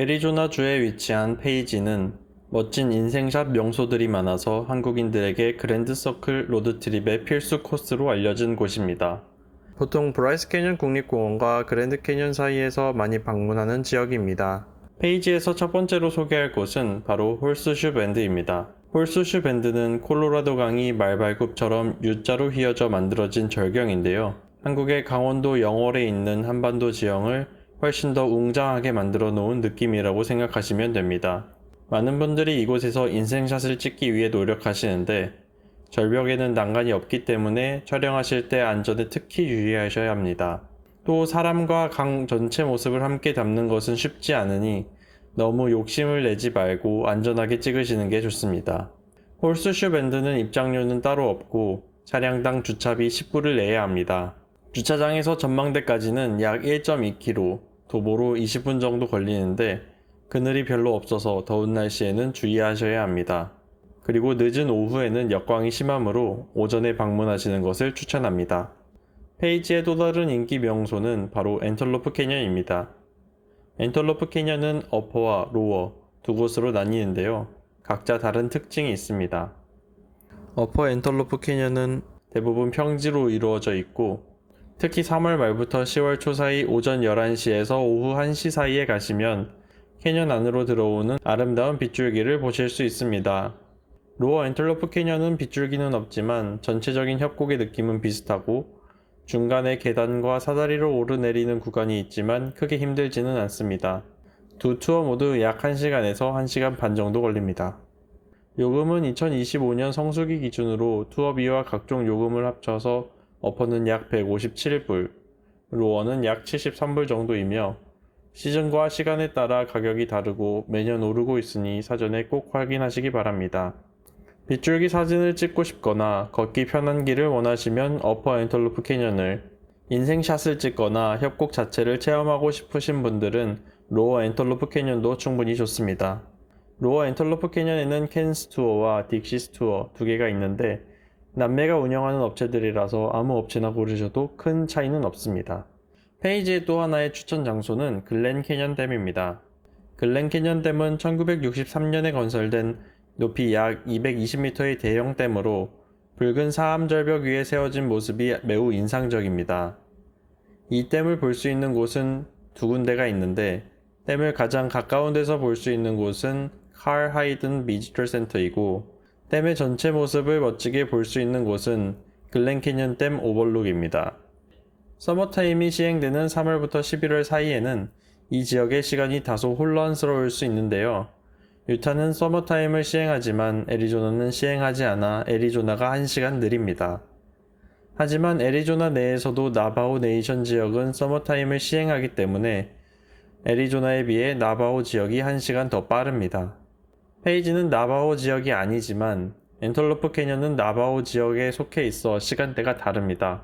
애리조나주에 위치한 페이지는 멋진 인생샷 명소들이 많아서 한국인들에게 그랜드 서클 로드트립의 필수 코스로 알려진 곳입니다. 보통 브라이스 캐년 국립공원과 그랜드 캐년 사이에서 많이 방문하는 지역입니다. 페이지에서 첫 번째로 소개할 곳은 바로 홀스슈 밴드입니다. 홀스슈 밴드는 콜로라도 강이 말발굽처럼 U자로 휘어져 만들어진 절경인데요. 한국의 강원도 영월에 있는 한반도 지형을 훨씬 더 웅장하게 만들어 놓은 느낌이라고 생각하시면 됩니다. 많은 분들이 이곳에서 인생샷을 찍기 위해 노력하시는데 절벽에는 난간이 없기 때문에 촬영하실 때 안전에 특히 유의하셔야 합니다. 또 사람과 강 전체 모습을 함께 담는 것은 쉽지 않으니 너무 욕심을 내지 말고 안전하게 찍으시는 게 좋습니다. 홀스슈 밴드는 입장료는 따로 없고 차량당 주차비 10불을 내야 합니다. 주차장에서 전망대까지는 약 1.2km, 도보로 20분 정도 걸리는데 그늘이 별로 없어서 더운 날씨에는 주의하셔야 합니다. 그리고 늦은 오후에는 역광이 심하므로 오전에 방문하시는 것을 추천합니다. 페이지의 또 다른 인기 명소는 바로 엔털로프 캐년입니다. 엔털로프 캐년은 어퍼와 로어 두 곳으로 나뉘는데요. 각자 다른 특징이 있습니다. 어퍼 엔털로프 캐년은 대부분 평지로 이루어져 있고 특히 3월 말부터 10월 초 사이 오전 11시에서 오후 1시 사이에 가시면 캐년 안으로 들어오는 아름다운 빗줄기를 보실 수 있습니다. 로어 엔털로프 캐년은 빗줄기는 없지만 전체적인 협곡의 느낌은 비슷하고 중간에 계단과 사다리로 오르내리는 구간이 있지만 크게 힘들지는 않습니다. 두 투어 모두 약 1시간에서 1시간 반 정도 걸립니다. 요금은 2025년 성수기 기준으로 투어비와 각종 요금을 합쳐서 어퍼는 약 157불, 로어는 약 73불 정도이며 시즌과 시간에 따라 가격이 다르고 매년 오르고 있으니 사전에 꼭 확인하시기 바랍니다. 빗줄기 사진을 찍고 싶거나 걷기 편한 길을 원하시면 어퍼 엔털로프 캐년을, 인생샷을 찍거나 협곡 자체를 체험하고 싶으신 분들은 로어 엔털로프 캐년도 충분히 좋습니다. 로어 엔털로프 캐년에는 캔스 투어와 딕시스 투어 두 개가 있는데 남매가 운영하는 업체들이라서 아무 업체나 고르셔도 큰 차이는 없습니다. 페이지의 또 하나의 추천 장소는 글렌 캐년 댐입니다. 글렌 캐년 댐은 1963년에 건설된 높이 약 220m의 대형 댐으로 붉은 사암 절벽 위에 세워진 모습이 매우 인상적입니다. 이 댐을 볼 수 있는 곳은 두 군데가 있는데 댐을 가장 가까운 데서 볼 수 있는 곳은 칼 하이든 비지털 센터이고 댐의 전체 모습을 멋지게 볼 수 있는 곳은 글렌 캐년 댐 오버룩입니다. 서머타임이 시행되는 3월부터 11월 사이에는 이 지역의 시간이 다소 혼란스러울 수 있는데요. 유타는 서머타임을 시행하지만 애리조나는 시행하지 않아 애리조나가 1시간 느립니다. 하지만 애리조나 내에서도 나바오 네이션 지역은 서머타임을 시행하기 때문에 애리조나에 비해 나바오 지역이 1시간 더 빠릅니다. 페이지는 나바오 지역이 아니지만 엔털로프 캐년은 나바오 지역에 속해 있어 시간대가 다릅니다.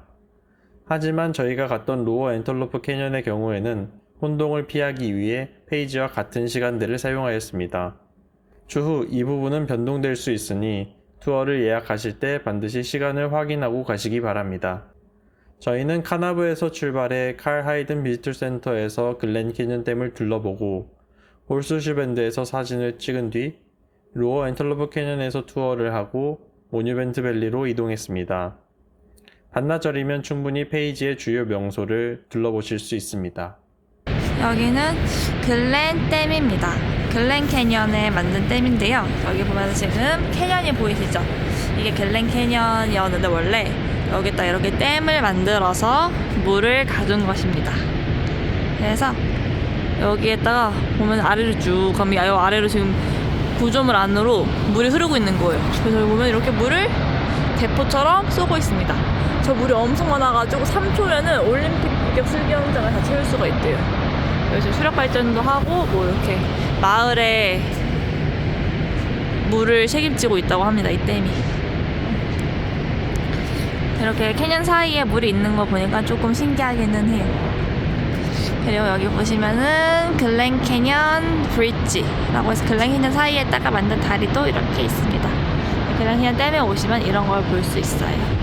하지만 저희가 갔던 로어 엔털로프 캐년의 경우에는 혼동을 피하기 위해 페이지와 같은 시간대를 사용하였습니다. 추후 이 부분은 변동될 수 있으니 투어를 예약하실 때 반드시 시간을 확인하고 가시기 바랍니다. 저희는 카나브에서 출발해 칼 하이든 비지털 센터에서 글렌 캐년 댐을 둘러보고 홀스슈밴드에서 사진을 찍은 뒤 로어 엔털로프 캐년에서 투어를 하고 모뉴멘트 밸리로 이동했습니다. 반나절이면 충분히 페이지의 주요 명소를 둘러보실 수 있습니다. 여기는 글렌 댐입니다. 글렌 캐년에 만든 댐인데요. 여기 보면 지금 캐년이 보이시죠? 이게 글렌 캐년이었는데 원래 여기다 이렇게 댐을 만들어서 물을 가둔 것입니다. 그래서 여기에다가 보면 아래로 쭉 가면 이 아래로 지금 구조물 안으로 물이 흐르고 있는 거예요. 그래서 여기 보면 이렇게 물을 대포처럼 쏘고 있습니다. 저 물이 엄청 많아가지고 3초면은 올림픽 규격 수영장을 다 채울 수가 있대요. 여기서 수력 발전도 하고 뭐 이렇게 마을에 물을 책임지고 있다고 합니다. 이 댐이. 이렇게 캐년 사이에 물이 있는 거 보니까 조금 신기하기는 해요. 그리고 여기 보시면은 글렌 캐년 브릿지라고 해서 글렌 캐년 사이에다가 만든 다리도 이렇게 있습니다. 글렌 캐년 댐에 오시면 이런 걸 볼 수 있어요.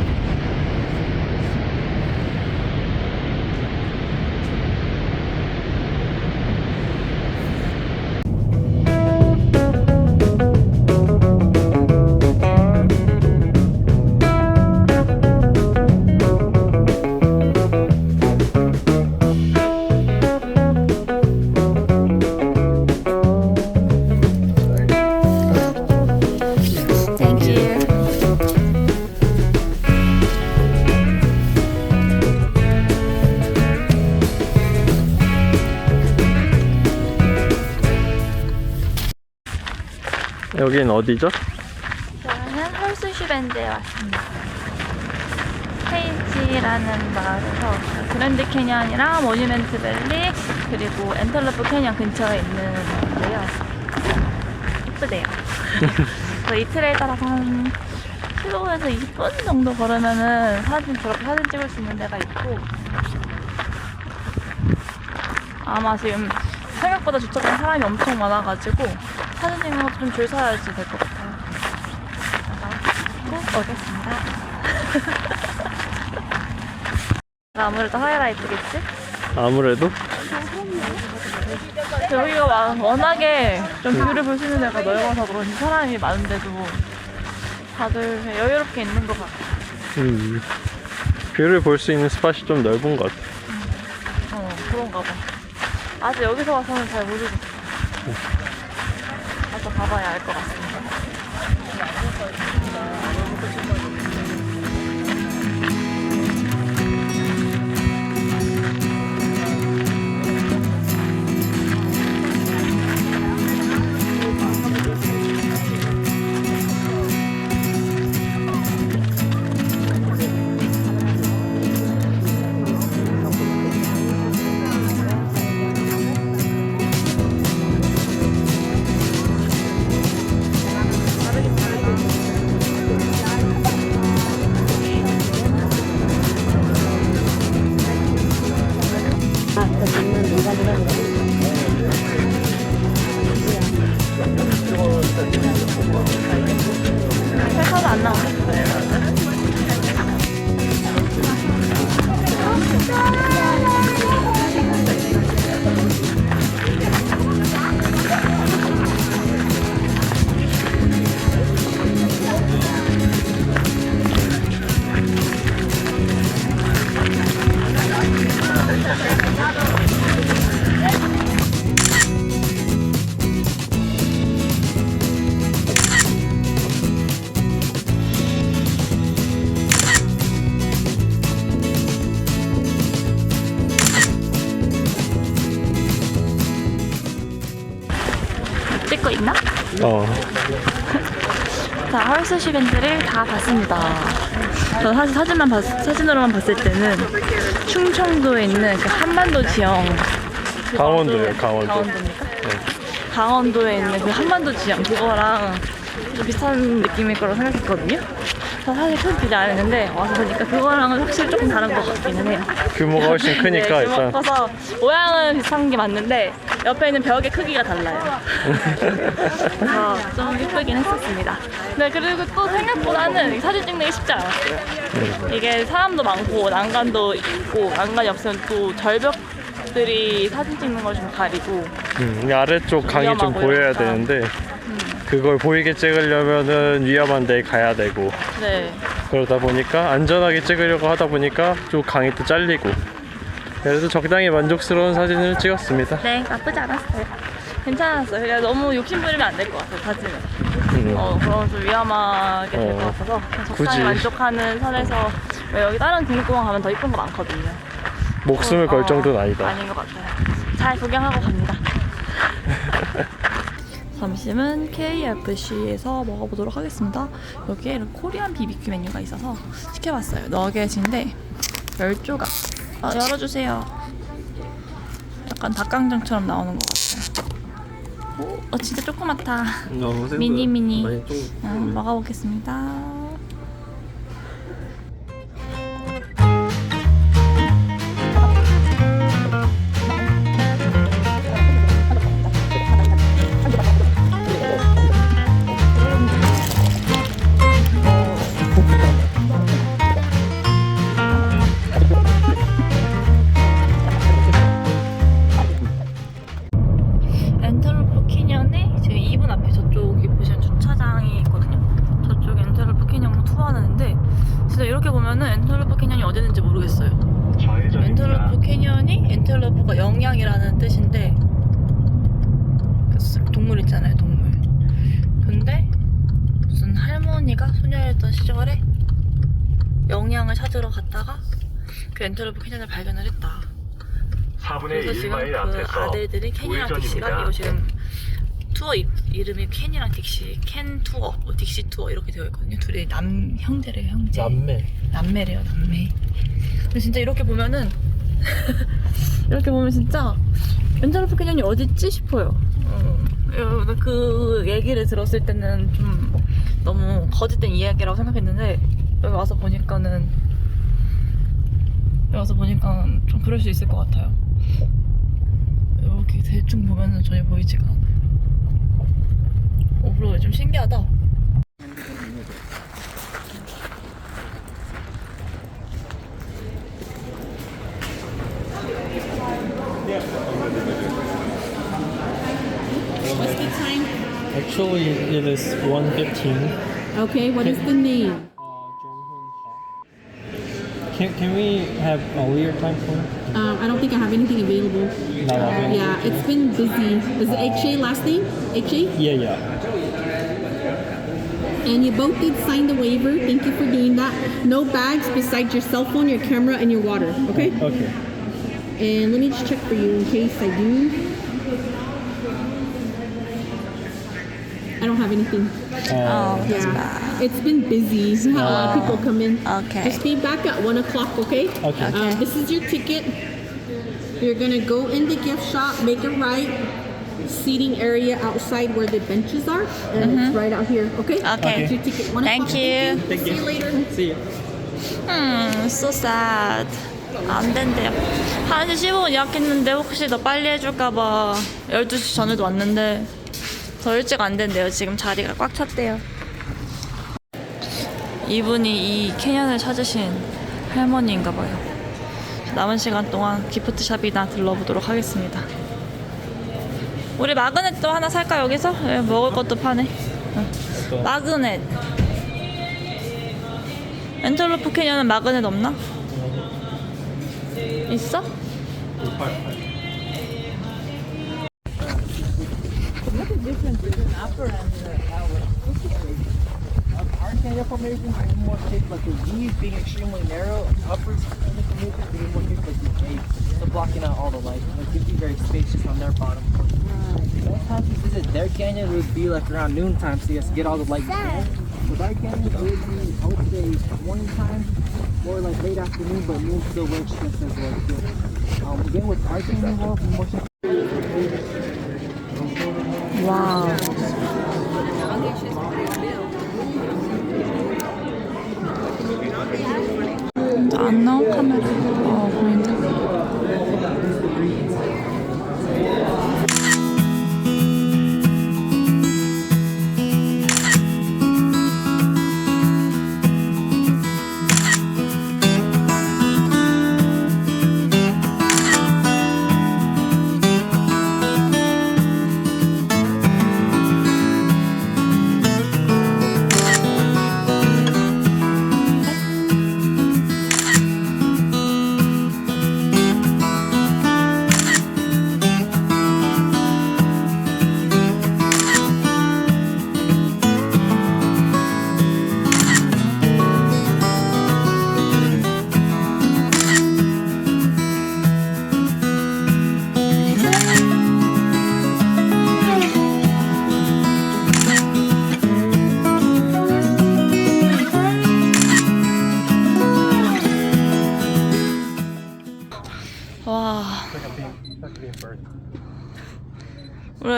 여긴 어디죠? 저는 헐스슈밴드에 왔습니다. 페이지라는 마을에서 그랜드 캐년이랑 모뉴멘트 밸리 그리고 엔털러프 캐년 근처에 있는 데요. 이쁘대요. 그 이틀에 따라서 한 15분에서 20분 정도 걸으면은 사진 저렇게 사진 찍을 수 있는 데가 있고 아마 지금 생각보다 주차장에 사람이 엄청 많아가지고 사진 찍는 것도 좀 줄 서야지 될 것 같아요. 꼭 오겠습니다. 아무래도 하이라이트겠지? 아무래도 여기가 와- 워낙에 좀 뷰를 볼 수 있는 데가 넓어서 그런지 사람이 많은데도 다들 여유롭게 있는 것 같고 음, 뷰를 볼 수 있는 스팟이 좀 넓은 것 같아. 어, 그런가 봐. 아직 여기서 와서는 잘 모르겠어. 가봐야 알것 같습니다. 회사도 안 나오 어, 자, 헐스시 밴드를 다 봤습니다. 저 사실 사진만 봤, 사진으로만 봤을 때는 충청도에 있는 그 한반도 지형. 강원도예요, 강원도. 강원도입니까? 강원도에 있는 그 한반도 지형 그거랑 좀 비슷한 느낌일 거라고 생각했거든요. 저 사실 큰 기대 안 했는데 와서 보니까 그거랑은 확실히 조금 다른 것 같기는 해요. 규모가 훨씬 크니까 네, 일단 커서 모양은 비슷한 게 맞는데 옆에 있는 벽의 크기가 달라요. 그래서 좀 예쁘긴 했었습니다. 네 그리고 또 생각보다는 이 사진 찍는 게 쉽지 않았어요. 이게 사람도 많고 난간도 있고 난간이 없으면 또 절벽들이 사진 찍는 걸 좀 가리고 음, 이 아래쪽 강이 좀 위험하고 보여야 이러니까. 되는데 그걸 보이게 찍으려면은 위험한 데 가야 되고 네 그러다 보니까 안전하게 찍으려고 하다 보니까 또 강이 또 잘리고 그래도 적당히 만족스러운 사진을 찍었습니다. 네, 나쁘지 않았어요. 괜찮았어요. 그냥 너무 욕심부리면 안 될 것 같아요, 사진은. 음, 어, 그러면 좀 위험하게 될 어, 것 같아서 그냥 적당히 굳이. 만족하는 선에서 왜 여기 다른 국립공원 가면 더 이쁜 거 많거든요. 목숨을 걸 어, 정도는 아니다. 아닌 것 같아요. 잘 구경하고 갑니다. 점심은 KFC에서 먹어보도록 하겠습니다. 여기에 이런 코리안 BBQ 메뉴가 있어서 시켜봤어요. 너겟인데 열 조각. 아, 열어주세요. 약간 닭강정처럼 나오는 것 같아요. 오, 어, 진짜 조그맣다. 미니, 미니. 음, 먹어보겠습니다. 모르겠어요. 엔터로프 캐년이 엔터로프가 영양이라는 뜻인데 그 스- 동물 있잖아요, 동물. 근데 무슨 할머니가 소녀였던 시절에 영양을 찾으러 갔다가 그 엔터로프 캐년을 발견을 했다. 4분의 그래서 지금 1마일 그 앞에서 아들들이 캐니언 아저씨가 우회전입니다. 이거 지금 투어 이, 이름이 캔이랑 딕시 캔 투어, 뭐 딕시 투어 이렇게 되어 있거든요. 둘이 남 형제래요, 형제. 남매. 남매래요, 남매. 근데 진짜 이렇게 보면은 이렇게 보면 진짜 엔젤로프 캐년이 어딨지 싶어요. 어, 그 얘기를 들었을 때는 좀 너무 거짓된 이야기라고 생각했는데 여기 와서 보니까는 여기 와서 보니까 좀 그럴 수 있을 것 같아요. 여기 대충 보면은 전혀 보이지가 않아요. 오, 그리고 좀 신기하다. Actually, it is 115. Okay, what is the name? Can, can we have earlier time for Um, I don't think I have anything available. Not available. Yeah, it's been busy. Is it HA last name? HA? Yeah, yeah. And you both did sign the waiver. Thank you for doing that. No bags besides your cell phone, your camera, and your water. Okay? Okay. And let me just check for you in case I do. I don't have anything. Uh, Yeah. It's been busy. We had a lot of people come in. Okay. Just be back at one o'clock, okay? Okay. Uh, this is your ticket. You're gonna go in the gift shop, make a right, seating area outside where the benches are, and it's right out here, okay? Mm-hmm. Okay. That's your ticket. One Thank o'clock. you. See you later. see you. 음, so sad. 안 된대요. 1시 15분 예약했는데 혹시 더 빨리 해줄까봐 12시 전에도 왔는데 더 일찍 안 된대요. 지금 자리가 꽉 찼대요. 이분이 이 캐년을 찾으신 할머니인가 봐요. 남은 시간 동안 기프트샵이나 들러보도록 하겠습니다. 우리 마그넷도 하나 살까 여기서? 예, 먹을 것도 파네. 응. 마그넷. 엔텔로프 캐년은 마그넷 없나? 있어? Our canyon formation is more shaped like a V, being extremely narrow. Upper canyon formation being more shaped like a J, so blocking out all the light. It gives you very spacious on their bottom. Next time you visit their canyon, it would be like around noon time, so you have to get all the light. With our canyon, it would be, I would say, morning time or like late afternoon, but noon still works just as well. Um, again, with our canyon wall, we more shaped 와우. 안 나온 카메라.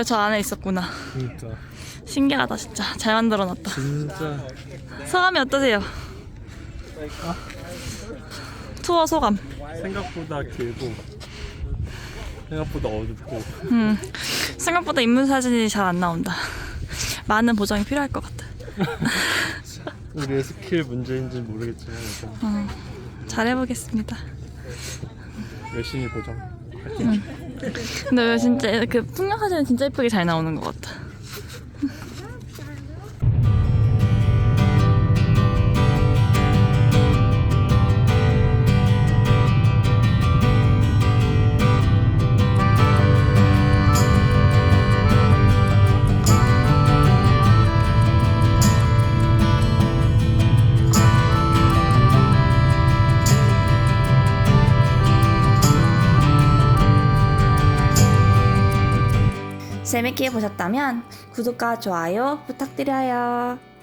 저 안에 있었구나. 진짜. 신기하다 진짜. 잘 만들어놨다. 진짜. 소감이 어떠세요? 투어 소감. 생각보다 길고 생각보다 어둡고 음, 생각보다 인물 사진이 잘 안 나온다. 많은 보정이 필요할 것 같다. 우리의 스킬 문제인지 는 모르겠지만 일단 잘 해보겠습니다. 열심히 보자. 근데 왜 진짜 그 풍경 사진은 진짜 예쁘게 잘 나오는 것 같아. 재밌게 보셨다면 구독과 좋아요 부탁드려요.